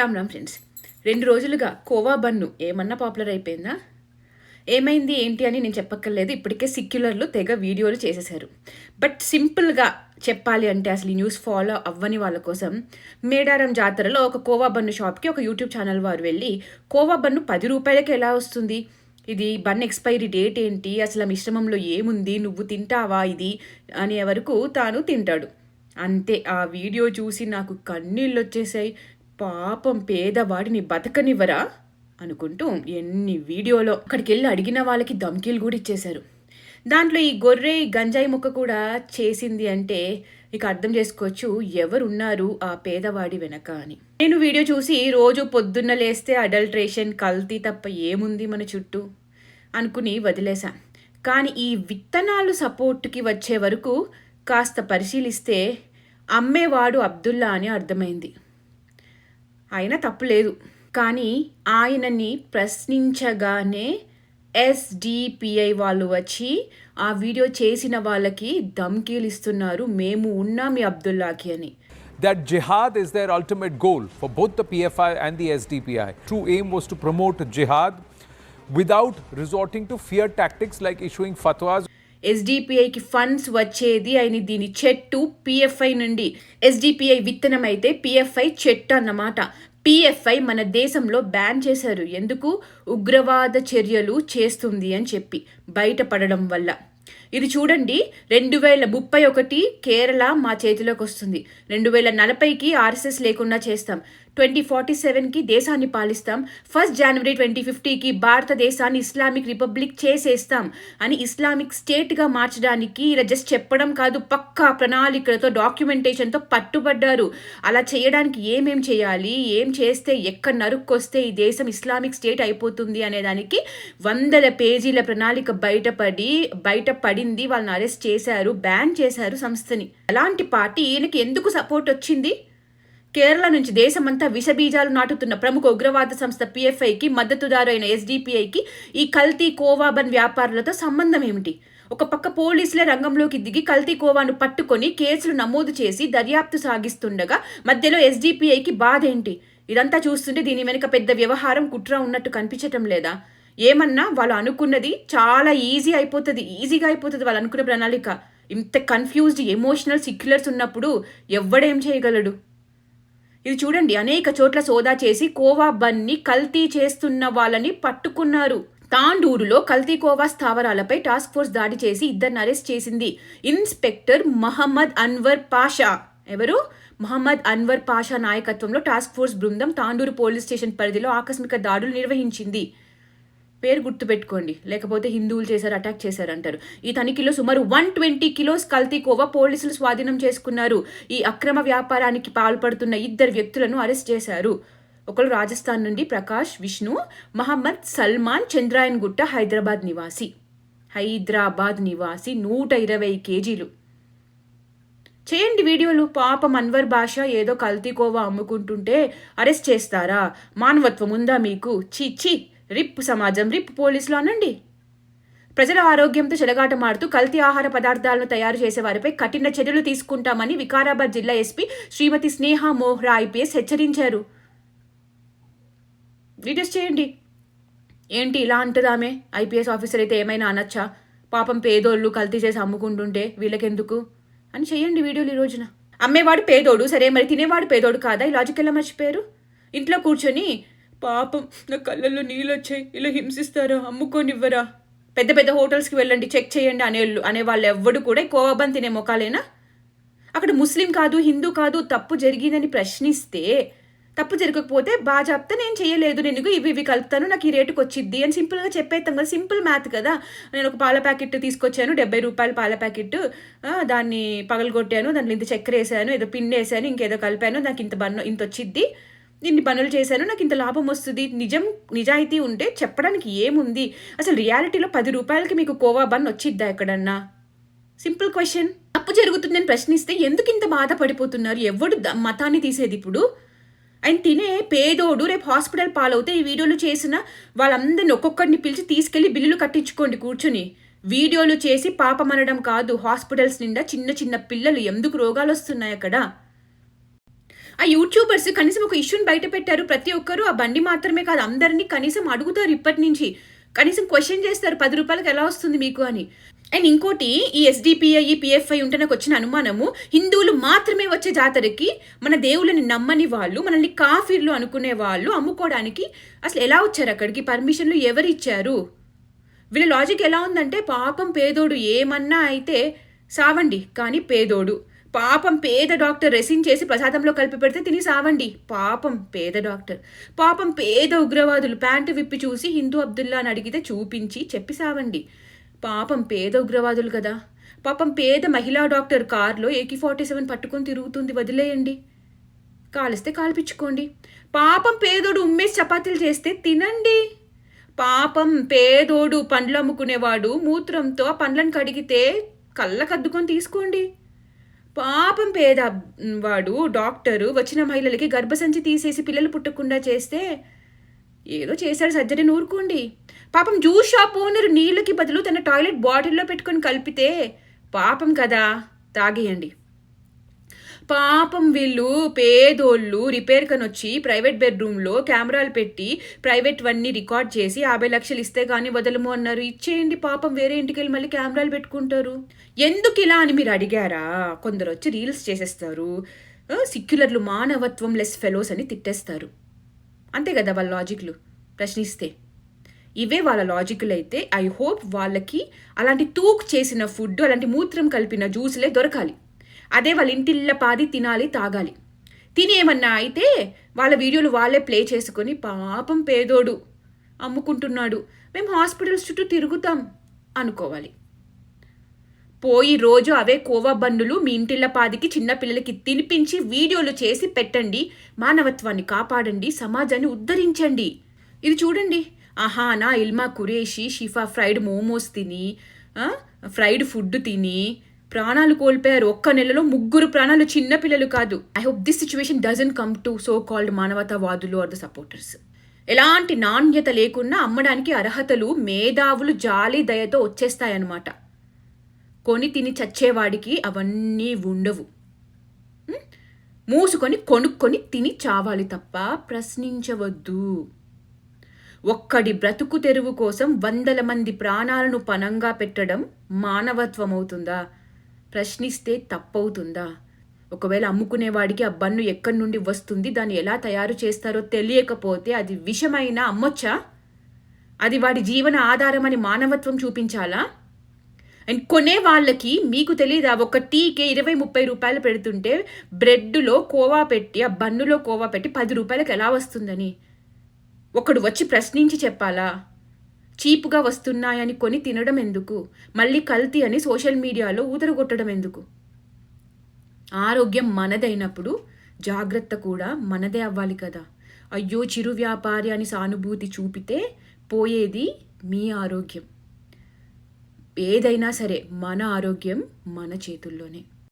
Ram Ram friends రెండు రోజులుగా khoa bun ఏమన్నా పాపులర్ అయిపోయిందా? ఏమైంది ఏంటి అని నేను చెప్పక్కర్లేదు ఇప్పటికే సిక్యులర్లు తెగ వీడియోలు చేసేసారు బట్ సింపుల్గా చెప్పాలి అంటే అసలు ఈ న్యూస్ ఫాలో అవ్వని వాళ్ళ కోసం మేడారం జాతరలో ఒక కోవా బన్ను షాప్కి ఒక యూట్యూబ్ ఛానల్ వారు వెళ్ళి కోవా బన్ను పది రూపాయలకి ఎలా వస్తుంది? ఇది బన్ ఎక్స్పైరీ డేట్ ఏంటి? అసలు మిశ్రమంలో ఏముంది? నువ్వు తింటావా ఇది? అనే వరకు తాను తింటాడు. అంతే ఆ వీడియో చూసి నాకు కన్నీళ్ళు వచ్చేసాయి పాపం పేదవాడిని బతకనివ్వరా? అనుకుంటూ ఎన్ని వీడియోలో అక్కడికి వెళ్ళి అడిగిన వాళ్ళకి ధమ్కీలు కూడా ఇచ్చేశారు. దాంట్లో ఈ గొర్రె ఈ గంజాయి ముక్క కూడా చేసింది అంటే ఇక అర్థం చేసుకోవచ్చు ఎవరున్నారు ఆ పేదవాడి వెనక అని. నేను వీడియో చూసి రోజు పొద్దున్న లేస్తే అడల్ట్రేషన్ కల్తీ తప్ప ఏముంది మన చుట్టూ? అనుకుని వదిలేశా కానీ ఈ విత్తనాలు సపోర్ట్కి వచ్చే వరకు కాస్త పరిశీలిస్తే అమ్మేవాడు అబ్దుల్లా అని అర్థమైంది. అయినా తప్పు లేదు కానీ ఆయనని ప్రశ్నించగానే ఎస్డిపిఐ వాళ్ళు వచ్చి ఆ వీడియో చేసిన వాళ్ళకి ధమ్కీలు ఇస్తున్నారు మేము ఉన్నాం మీ అబ్దుల్లాకి అని that jihad is their ultimate goal for both the PFI and the SDPI. True aim was to promote jihad without resorting to fear tactics like issuing fatwas ఎస్డిపిఐకి ఫండ్స్ వచ్చేది అయిన దీని చెట్టు పిఎఫ్ఐ నుండి ఎస్డిపిఐ విత్తనం అయితే పిఎఫ్ఐ చెట్టు అన్నమాట. పిఎఫ్ఐ మన దేశంలో బ్యాన్ చేశారు. ఎందుకు? ఉగ్రవాద చర్యలు చేస్తుంది అని చెప్పి బయటపడడం వల్ల. ఇది చూడండి. రెండు వేల ముప్పై ఒకటి కేరళ మా చేతిలోకి వస్తుంది. రెండు వేల నలభైకి ఆర్ఎస్ఎస్ లేకుండా చేస్తాం. ట్వంటీ ఫార్టీ సెవెన్కి దేశాన్ని పాలిస్తాం. ఫస్ట్ జనవరి ట్వంటీ ఫిఫ్టీకి భారతదేశాన్ని ఇస్లామిక్ రిపబ్లిక్ చేసేస్తాం అని ఇస్లామిక్ స్టేట్గా మార్చడానికి ఇలా జస్ట్ చెప్పడం కాదు పక్కా ప్రణాళికలతో డాక్యుమెంటేషన్తో పట్టుబడ్డారు. అలా చేయడానికి ఏమేం చేయాలి ఏం చేస్తే ఎక్కడ నరుక్కొస్తే ఈ దేశం ఇస్లామిక్ స్టేట్ అయిపోతుంది అనే దానికి వందల పేజీల ప్రణాళిక బయటపడి బయటపడింది. వాళ్ళని అరెస్ట్ చేశారు బ్యాన్ చేశారు సంస్థని. అలాంటి పార్టీ ఈయనకి ఎందుకు సపోర్ట్ వచ్చింది? కేరళ నుంచి దేశమంతా విషబీజాలు నాటుతున్న ప్రముఖ ఉగ్రవాద సంస్థ పిఎఫ్ఐకి మద్దతుదారు అయిన ఎస్డిపిఐకి ఈ కల్తీ కోవాబన్ వ్యాపారులతో సంబంధం ఏమిటి? ఒక పక్క పోలీసులే రంగంలోకి దిగి కల్తీ కోవాను పట్టుకొని కేసులు నమోదు చేసి దర్యాప్తు సాగిస్తుండగా మధ్యలో ఎస్డిపిఐకి బాధ ఏంటి? ఇదంతా చూస్తుంటే దీని వెనుక పెద్ద వ్యవహారం కుట్ర ఉన్నట్టు కనిపించటం లేదా? ఏమన్నా వాళ్ళు అనుకున్నది చాలా ఈజీ అయిపోతుంది ఈజీగా అయిపోతుంది వాళ్ళు అనుకున్న ప్రణాళిక. ఇంత కన్ఫ్యూజ్డ్ ఎమోషనల్ సిక్యులర్స్ ఉన్నప్పుడు ఎవ్వడేం చేయగలడు? ఇది చూడండి అనేక చోట్ల సోదా చేసి కోవా బన్ని కల్తీ చేస్తున్న వాళ్ళని పట్టుకున్నారు. తాండూరులో కల్తీ కోవా స్థావరాలపై టాస్క్ ఫోర్స్ దాడి చేసి ఇద్దరిని అరెస్ట్ చేసింది ఇన్స్పెక్టర్ మహమ్మద్ అన్వర్ పాషా. ఎవరు? మహమ్మద్ అన్వర్ పాషా నాయకత్వంలో టాస్క్ ఫోర్స్ బృందం తాండూరు పోలీస్ స్టేషన్ పరిధిలో ఆకస్మిక దాడులు నిర్వహించింది. పేరు గుర్తుపెట్టుకోండి. లేకపోతే హిందువులు చేశారు అటాక్ చేశారు అంటారు. ఈ తనిఖీలో సుమారు వన్ ట్వంటీ కిలోస్ కల్తీ కోవా పోలీసులు స్వాధీనం చేసుకున్నారు. ఈ అక్రమ వ్యాపారానికి పాల్పడుతున్న ఇద్దరు వ్యక్తులను అరెస్ట్ చేశారు. ఒకరు రాజస్థాన్ నుండి ప్రకాష్ విష్ణు మహమ్మద్ సల్మాన్ చంద్రాయన్ గుట్ట హైదరాబాద్ నివాసి. హైదరాబాద్ నివాసి నూట ఇరవై కేజీలు. చేయండి వీడియోలు. పాపం అన్వర్ భాష ఏదో కల్తీకోవా అమ్ముకుంటుంటే అరెస్ట్ చేస్తారా? మానవత్వం ఉందా మీకు? చీ చీ రిప్ సమాజం రిప్ పోలీసులు అనండి. ప్రజల ఆరోగ్యంతో చెలగాటమాడుతూ కల్తీ ఆహార పదార్థాలను తయారు చేసే వారిపై కఠిన చర్యలు తీసుకుంటామని వికారాబాద్ జిల్లా ఎస్పీ శ్రీమతి స్నేహ మోహ్రా ఐపీఎస్ హెచ్చరించారు. వీడియోస్ చేయండి. ఏంటి ఇలా అంటదామే? ఐపీఎస్ ఆఫీసర్ అయితే ఏమైనా అనొచ్చా? పాపం పేదోళ్ళు కల్తీ చేసి అమ్ముకుంటుంటే వీళ్ళకెందుకు? అని చేయండి వీడియోలు ఈ రోజున. అమ్మేవాడు పేదోడు సరే మరి తినేవాడు పేదోడు కాదా? ఈ లాజిక్ ఎలా మర్చిపోయారు? ఇంట్లో కూర్చొని పాపం నా కళ్ళల్లో నీళ్ళు వచ్చాయి ఇలా హింసిస్తారా? అమ్ముకోనివ్వరా? పెద్ద పెద్ద హోటల్స్కి వెళ్ళండి చెక్ చేయండి అనేళ్ళు అనేవాళ్ళు ఎవ్వడు కూడా కోవబన్ తినే మొఖాలేనా? అక్కడ ముస్లిం కాదు హిందూ కాదు తప్పు జరిగిందని ప్రశ్నిస్తే తప్పు జరగకపోతే బాగా చెప్తే నేను చేయలేదు. నేను ఇవి ఇవి కలుపుతాను నాకు ఈ రేటుకి వచ్చిద్ది అని సింపుల్గా చెప్పేస్తాం కదా సింపుల్ మ్యాథ్ కదా. నేను ఒక పాల ప్యాకెట్ తీసుకొచ్చాను డెబ్బై రూపాయల పాల ప్యాకెట్. దాన్ని పగలగొట్టాను దాంట్లో ఇంత చక్కెర వేసాను ఏదో పిండి వేసాను ఇంకేదో కలిపాను నాకు ఇంత బన్ను ఇంత వచ్చిద్ది. ఇన్ని పనులు చేశాను నాకు ఇంత లాభం వస్తుంది. నిజం నిజాయితీ ఉంటే చెప్పడానికి ఏముంది? అసలు రియాలిటీలో పది రూపాయలకి మీకు కోవా బన్ వచ్చిద్దా ఎక్కడన్నా? Simple question. తప్పు జరుగుతుందని ప్రశ్నిస్తే ఎందుకు ఇంత బాధపడిపోతున్నారు? ఎవడు ద- మతాన్ని తీసేది ఇప్పుడు? ఆయన తినే పేదోడు రేపు హాస్పిటల్ పాలవుతే ఈ వీడియోలు చేసిన వాళ్ళందరిని ఒక్కొక్కరిని పిలిచి తీసుకెళ్ళి బిల్లులు కట్టించుకోండి కూర్చుని. వీడియోలు చేసి పాపమనడం కాదు హాస్పిటల్స్ నిండా చిన్న చిన్న పిల్లలు ఎందుకు రోగాలు వస్తున్నాయి అక్కడ? ఆ యూట్యూబర్స్ కనీసం ఒక ఇష్యూని బయట పెట్టారు. ప్రతి ఒక్కరు ఆ బండి మాత్రమే కాదు అందరినీ కనీసం అడుగుతారు ఇప్పటి నుంచి. కనీసం క్వశ్చన్ చేస్తారు పది రూపాయలకి ఎలా వస్తుంది మీకు అని. అండ్ ఇంకోటి ఈ ఎస్డిపిఐ పిఎఫ్ఐ ఉంటే నాకు వచ్చిన అనుమానము హిందువులు మాత్రమే వచ్చే జాతరకి మన దేవుళ్ళని నమ్మని వాళ్ళు మనల్ని కాఫీర్లు అనుకునే వాళ్ళు అమ్ముకోవడానికి అసలు ఎలా వచ్చారు అక్కడికి? పర్మిషన్లు ఎవరు ఇచ్చారు? వీళ్ళ లాజిక్ ఎలా ఉందంటే పాపం పేదోడు ఏమన్నా అయితే సావండి కానీ పేదోడు. పాపం పేద డాక్టర్ రెసిన్ చేసి ప్రసాదంలో కలిపి పెడితే తిని సావండి. పాపం పేద డాక్టర్. పాపం పేద ఉగ్రవాదులు ప్యాంటు విప్పి చూసి హిందూ అబ్దుల్లా అని అడిగితే చూపించి చెప్పి సావండి. పాపం పేద ఉగ్రవాదులు కదా. పాపం పేద మహిళా డాక్టర్ కారులో ఏకి ఫార్టీ సెవెన్ పట్టుకొని తిరుగుతుంది వదిలేయండి. కాలిస్తే కాల్పించుకోండి. పాపం పేదోడు ఉమ్మేసి చపాతీలు చేస్తే తినండి. పాపం పేదోడు పండ్లు అమ్ముకునేవాడు మూత్రంతో ఆ పండ్లను కడిగితే కళ్ళకద్దుకొని తీసుకోండి. పాపం పేద వాడు డాక్టరు వచ్చిన మహిళలకి గర్భసంచి తీసేసి పిల్లలు పుట్టకుండా చేస్తే ఏదో చేశాడు సర్జరీ నూరుకోండి. పాపం జ్యూస్ షాప్ ఓనర్ నీళ్ళకి బదులు తన టాయిలెట్ బాటిల్లో పెట్టుకొని కలిపితే పాపం కదా. తాగేయండి. పాపం వీళ్ళు పేదోళ్ళు రిపేర్ కని వచ్చి ప్రైవేట్ బెడ్రూమ్లో కెమెరాలు పెట్టి ప్రైవేట్ వన్నీ రికార్డ్ చేసి యాభై లక్షలు ఇస్తే కానీ వదలము అన్నారు. ఇచ్చేయండి పాపం వేరే ఇంటికి వెళ్ళి మళ్ళీ కెమెరాలు పెట్టుకుంటారు. ఎందుకు ఇలా అని మీరు అడిగారా? కొందరు వచ్చి రీల్స్ చేసేస్తారు. సిక్యులర్లు మానవత్వం లెస్ ఫెలోస్ అని తిట్టేస్తారు. అంతే కదా వాళ్ళ లాజిక్లు ప్రశ్నిస్తే. ఇవే వాళ్ళ లాజిక్లు అయితే ఐ హోప్ వాళ్ళకి అలాంటి తూక్ చేసిన ఫుడ్ అలాంటి మూత్రం కలిపిన జ్యూస్లే దొరకాలి. అదే వాళ్ళ ఇంటిల్ల పాది తినాలి తాగాలి. తినేమన్నా అయితే వాళ్ళ వీడియోలు వాళ్ళే ప్లే చేసుకొని పాపం పేదోడు అమ్ముకుంటున్నాడు. మేము హాస్పిటల్స్ చుట్టూ తిరుగుతాం అనుకోవాలి. పోయి రోజు అవే కోవా బండులు మీ ఇంటిళ్ళ పాదికి చిన్నపిల్లలకి తినిపించి వీడియోలు చేసి పెట్టండి. మానవత్వాన్ని కాపాడండి సమాజాన్ని ఉద్ధరించండి. ఇది చూడండి. అహానా ఇల్మా కురేషి షిఫా ఫ్రైడ్ మోమోస్ తిని ఫ్రైడ్ ఫుడ్ తిని ప్రాణాలు కోల్పోయారు. ఒక్క నెలలో ముగ్గురు ప్రాణాలు చిన్నపిల్లలు కాదు. I hope this situation doesn't come to so called మానవతావాదులు are the supporters ఎలాంటి నాణ్యత లేకున్నా అమ్మడానికి అర్హతలు మేధావులు జాలి దయతో వచ్చేస్తాయన్నమాట. కొని తిని చచ్చేవాడికి అవన్నీ ఉండవు. మూసుకొని కొనుక్కొని తిని చావాలి తప్ప ప్రశ్నించవద్దు. ఒక్కడి బ్రతుకు తెరువు కోసం వందల మంది ప్రాణాలను పనంగా పెట్టడం మానవత్వం అవుతుందా ప్రశ్నిస్తే తప్పవుతుందా? ఒకవేళ అమ్ముకునేవాడికి ఆ బన్ను ఎక్కడి నుండి వస్తుంది? దాన్ని ఎలా తయారు చేస్తారో తెలియకపోతే అది విషమైనా అమ్మొచ్చా? అది వాడి జీవన ఆధారం అని మానవత్వం చూపించాలా? అండ్ కొనే వాళ్ళకి మీకు తెలియదా ఒక టీకే ఇరవై ముప్పై రూపాయలు పెడుతుంటే బ్రెడ్లో కోవా పెట్టి ఆ బన్నులో కోవా పెట్టి పది రూపాయలకు ఎలా వస్తుందని? ఒకడు వచ్చి ప్రశ్నించి చెప్పాలా? చీపుగా వస్తున్నాయని కొని తినడం ఎందుకు? మళ్ళీ కల్తీ అని సోషల్ మీడియాలో ఊదరగొట్టడం ఎందుకు ఆరోగ్యం మనదైనప్పుడు జాగ్రత్త కూడా మనదే అవ్వాలి కదా. అయ్యో చిరు వ్యాపారి అని సానుభూతి చూపితే పోయేది మీ ఆరోగ్యం. ఏదైనా సరే మన ఆరోగ్యం మన చేతుల్లోనే.